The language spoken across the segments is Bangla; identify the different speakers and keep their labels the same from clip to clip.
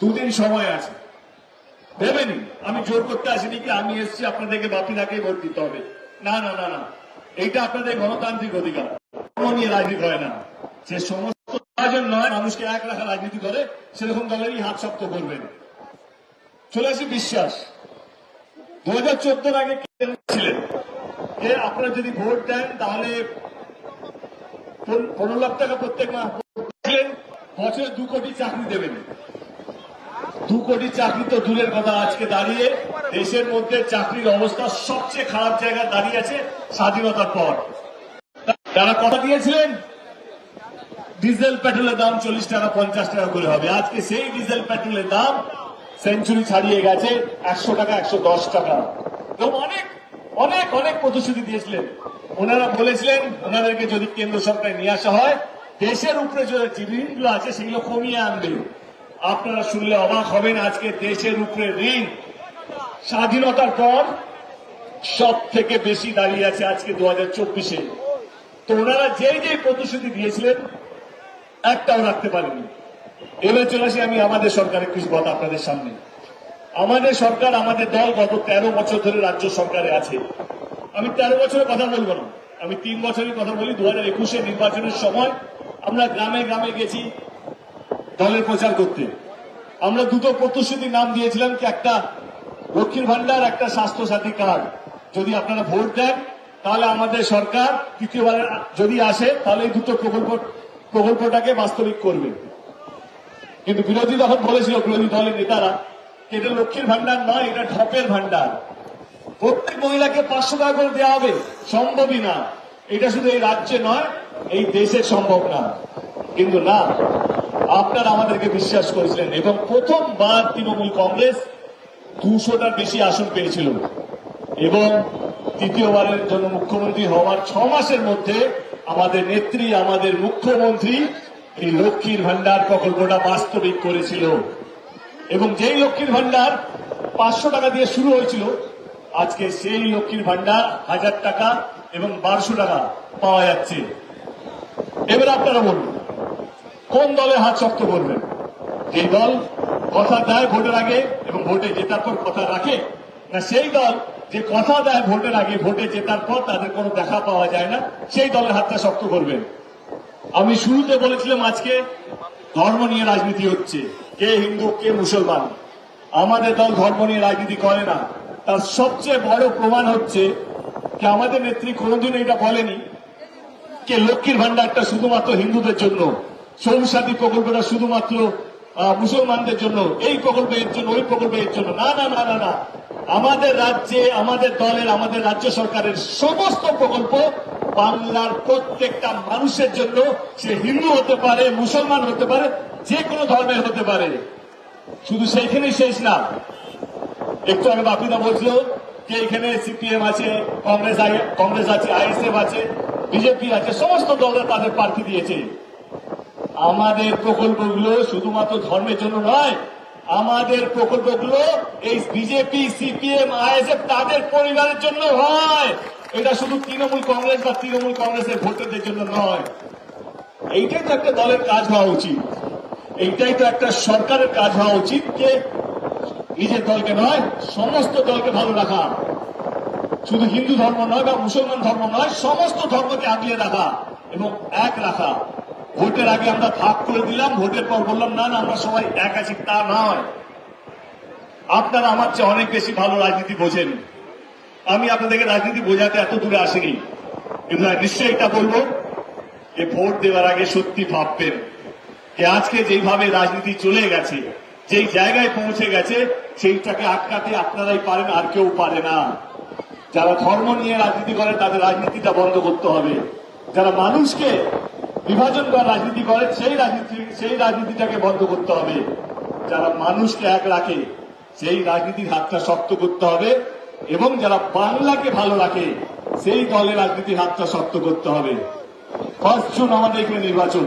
Speaker 1: দুদিন সময় আছে। ভেবেনি আমি জোর করতে আসিনি কি আমি এসেছি, আপনাদেরকে বাপিদাকে ভোট দিতে হবে। না না না না। এইটা আপনাদের গণতান্ত্রিক অধিকার। নিয়ে রাজনীতি হয় না। যে সমস্ত নয়, মানুষকে এক রাখা রাজনীতি করে, সেরকম দলেরই হাত শক্ত করবেন। চলে আসি বিশ্বাস। দু হাজার চোদ্দোর আগে ছিলেন? যে আপনারা যদি ভোট দেন, তাহলে পনেরো লাখ টাকা প্রত্যেক মাস বছরে দু কোটি চাকরি দেবেন। দু কোটি চাকরি তো দূরের কথা, আজকে দাঁড়িয়ে দেশের মধ্যে চাকরির অবস্থা সবচেয়ে খারাপ জায়গায় দাঁড়িয়ে আছে স্বাধীনতার পর। তারা কথা দিয়েছিলেন, ডিজেল পেট্রোলের দাম চল্লিশ টাকা, পঞ্চাশ টাকা করে হবে। আজকে সেই ডিজেল পেট্রোলের দাম সেঞ্চুরি ছাড়িয়ে গেছে একশো টাকা, একশো দশ টাকা। এবং অনেক অনেক অনেক প্রতিশ্রুতি দিয়েছিলেন। ওনারা বলেছিলেন, ওনাদেরকে যদি কেন্দ্র সরকার নিয়ে আসা হয়, দেশের উপরে যে ঋণগুলো আছে, সেগুলো কমিয়ে আনবে। আপনারা শুনলে অবাক হবেন, আজকে দেশের উপরে ঋণ স্বাধীনতার পর সব থেকে বেশি দাঁড়িয়ে আছে আজকে দু হাজার চব্বিশে। তো ওনারা যেই যেই প্রতিশ্রুতি দিয়েছিলেন, একটাও রাখতে পারেনি এবার চলে আসি আমি আমাদের সরকারের কিছু কথা আপনাদের সামনে। আমাদের সরকার, আমাদের দল গত তেরো বছর ধরে রাজ্য সরকারে আছে। আমি তেরো বছরের কথা বলব না। আমি তিন বছরের কথা বলি। দু হাজার একুশে নির্বাচনের সময় আমরা গ্রামে গ্রামে গেছি। দলের প্রচার করতে। আমরা দুটো প্রতিশ্রুতির নাম দিয়েছিলাম কি একটা লক্ষ্মীর ভান্ডার একটা স্বাস্থ্য সাথী কার্ড। যদি আপনারা ভোট দেন, তাহলে আমাদের সরকার তৃতীয়বার যদি আসে, তাহলে এই দুটো প্রকল্প, প্রকল্পটাকে বাস্তবিক করবে। কিন্তু বিরোধী তখন বলেছিল, বিরোধী দলের নেতারা এটা লক্ষ্মীর ভান্ডার নয়, এটা ঢপের ভান্ডার প্রত্যেক মহিলাকে পাঁচশো টাকা করে দেওয়া হবে, সম্ভবই না। এটা শুধু এই রাজ্যে নয়, এই দেশে সম্ভব না। কিন্তু না আপনারা আমাদেরকে বিশ্বাস করেছিলেন এবং প্রথমবার তৃণমূল কংগ্রেস দুশোটার বেশি আসন পেয়েছিল। এবং তৃতীয়বারের জন্য মুখ্যমন্ত্রী হওয়ার ছ মাসের মধ্যে আমাদের নেত্রী, আমাদের মুখ্যমন্ত্রী এই লক্ষ্মীর ভান্ডার প্রকল্পটা বাস্তবিক করেছিল। এবং যেই লক্ষ্মীর ভান্ডার পাঁচশো টাকা দিয়ে শুরু হয়েছিল, আজকে সেই লক্ষ্মীর ভান্ডার হাজার টাকা এবং বারোশো টাকা পাওয়া যাচ্ছে। এবার আপনারা বলুন কোন দলে হাত শক্ত করবেন যে দল কথা দেয় ভোটের আগে এবং ভোটে জেতার পর কথা রাখে, না সেই দল যে কথা দেয় ভোটের আগে, ভোটে জেতার পর তাদের কোনো দেখা পাওয়া যায় না, সেই দলের হাতটা শক্ত করবেন আমি শুরুতে বলেছিলাম আজকে, ধর্ম নিয়ে রাজনীতি হচ্ছে, কে হিন্দু, কে মুসলমান। আমাদের দল ধর্ম নিয়ে রাজনীতি করে না। তার সবচেয়ে বড় প্রমাণ হচ্ছে যে আমাদের নেত্রী কোনোদিন এটা বলেনি যে লক্ষ্মীর ভান্ডারটা শুধুমাত্র হিন্দুদের জন্য। সৌসাদী প্রকল্পটা শুধুমাত্র মুসলমানদের জন্য, এই প্রকল্প এর জন্য, ওই প্রকল্প এর জন্য, না না না না না। আমাদের রাজ্যে, আমাদের দলের, আমাদের রাজ্য সরকারের সমস্ত প্রকল্প বাংলার প্রত্যেকটা মানুষের জন্য, সে হিন্দু হতে পারে, মুসলমান হতে পারে যে কোনো ধর্মের হতে পারে। শুধু সেইখানেই শেষ না। একটু আগে বাপিদা বলছিল যে এখানে সিপিএম আছে, কংগ্রেস কংগ্রেস আছে, আইএসএফ আছে, বিজেপি আছে, সমস্ত দলরা তাদের প্রার্থী দিয়েছে। আমাদের প্রকল্পগুলো শুধুমাত্র ধর্মের জন্য নয়, আমাদের প্রকল্পগুলো এই বিজেপি, সিপিএম, আইএসএফ তাদের পরিবারের জন্য হয়। এটা শুধু তৃণমূল কংগ্রেস বা তৃণমূল কংগ্রেসের ভোটারদের জন্য নয়। এইটাই তো একটা দলের কাজ হওয়া উচিত। এইটাই তো একটা সরকারের কাজ হওয়া উচিত যে নিজের দলকে নয়, সমস্ত দলকে ভালো রাখা। শুধু হিন্দু ধর্ম নয় বা মুসলমান ধর্ম নয়, সমস্ত ধর্মকে আগলে রাখা এবং এক রাখা। ভোটের আগে আমরা ভাগ করে দিলাম ভোটের পর বললাম না না আমরা সবাই এক আছি। তা নয়। আপনারা আমার চেয়ে অনেক বেশি ভালো রাজনীতি বোঝেন। আমি আপনাদেরকে রাজনীতি বোঝাতে এত দূরে আসিনি। কিন্তু হ্যাঁ, নিশ্চয়ই এটা বলব যে ভোট দেওয়ার আগে সত্যি ভাববেন যে আজকে যেইভাবে রাজনীতি চলে গেছে যেই জায়গায় পৌঁছে গেছে সেইটাকে আটকাতে আপনারাই পারেন আর কেউ পারে না। যারা ধর্ম নিয়ে রাজনীতি করে তাদের রাজনীতিটা বন্ধ করতে হবে। যারা মানুষকে বিভাজন করা রাজনীতি করে সেই রাজনীতি, সেই রাজনীতিটাকে বন্ধ করতে হবে। যারা মানুষকে এক রাখে, সেই রাজনীতির হাতটা শক্ত করতে হবে এবং যারা বাংলাকে ভালো রাখে, সেই দলের রাজনীতির হাতটা শক্ত করতে হবে। ফার্স্ট জুন আমাদের এখানে নির্বাচন।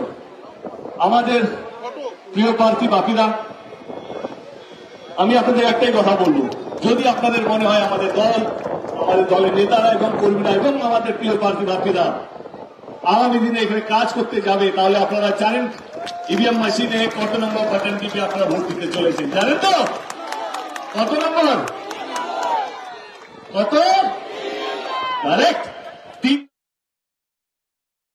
Speaker 1: আমাদের প্রিয় প্রার্থী বাপিদা আমি আপনাদের একটাই কথা বলব। যদি আপনাদের মনে হয় আমাদের দল, আমাদের দলের নেতারা এবং কর্মীরা এবং আমাদের প্রিয় প্রার্থী বাপিদা আগামী দিনে এখানে কাজ করতে যাবে, তাহলে আপনারা জানেন ইভিএম মেশিনে কত নম্বর বাটন টিপে আপনারা ভোট দিতে চলেছেন। জানেন তো? কত নম্বর? কত? কারেক্ট